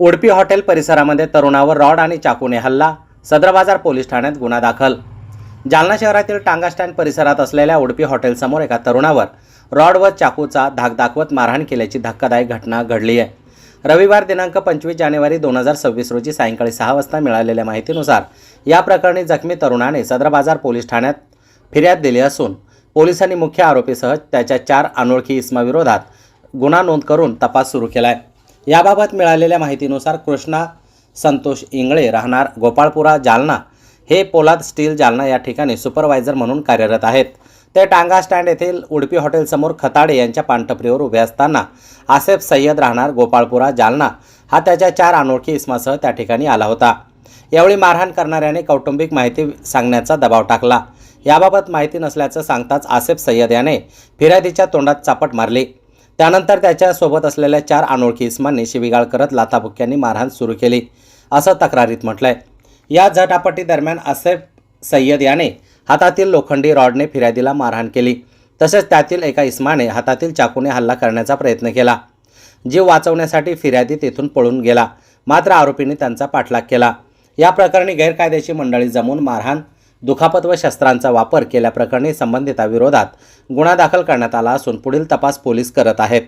Udupi hotel परिसरामध्ये तरुणावर rod आणि चाकूने हल्ला सदर बाजार पोलीस ठाण्यात गुन्हा दाखल. जालना शहरातील टांगा स्टँड परिसरात असलेल्या उडपी हॉटेलसमोर एका तरुणावर रॉड व चाकूचा धाक दाखवत मारहाण केल्याची धक्कादायक घटना घडली आहे. रविवार दिनांक पंचवीस जानेवारी दोन हजार सव्वीस रोजी सायंकाळी सहा वाजता मिळालेल्या माहितीनुसार या प्रकरणी जखमी तरुणाने सदर बाजार पोलीस ठाण्यात फिर्याद दिली असून पोलिसांनी मुख्य आरोपीसह त्याच्या चार अनोळखी इसमाविरोधात गुन्हा नोंद करून तपास सुरू केला आहे याबाबत मिळालेल्या माहितीनुसार कृष्णा संतोष इंगळे राहणार गोपाळपुरा जालना. हे पोलाद स्टील जालना या ठिकाणी सुपरवायझर म्हणून कार्यरत आहेत. ते टांगा स्टँड येथील उडपी हॉटेलसमोर खताडे यांच्या पानटपरीवर उभे असताना आसेफ सय्यद राहणार गोपाळपुरा जालना हा त्याच्या चार अनोळखी इस्मासह त्या ठिकाणी आला होता. यावेळी मारहाण करणाऱ्याने कौटुंबिक माहिती सांगण्याचा दबाव टाकला. याबाबत माहिती नसल्याचं सांगताच आसेफ सय्यद याने फिर्यादीच्या तोंडात चापट मारली. त्यानंतर त्याच्यासोबत असलेल्या चार अनोळखी इस्मांनी शिवीगाळ करत लाथाबुक्क्यांनी मारहाण सुरू केली असं तक्रारीत म्हटलं आहे या झटापटी दरम्यान सय्यद याने हातातील लोखंडी रॉडने फिर्यादीला मारहाण केली. तसेच त्यातील एका इस्माने हातातील चाकूने हल्ला करण्याचा प्रयत्न केला जीव वाचवण्यासाठी फिर्यादी तेथून पळून गेला मात्र आरोपींनी त्यांचा पाठलाग केला. या प्रकरणी गैरकायदेशीर मंडळी जमून मारहाण दुखापत व शस्त्रांचा वापर केल्याप्रकरणी संबंधिताविरोधात गुन्हा दाखल करण्यात आला असून पुढील तपास पोलीस करत आहेत.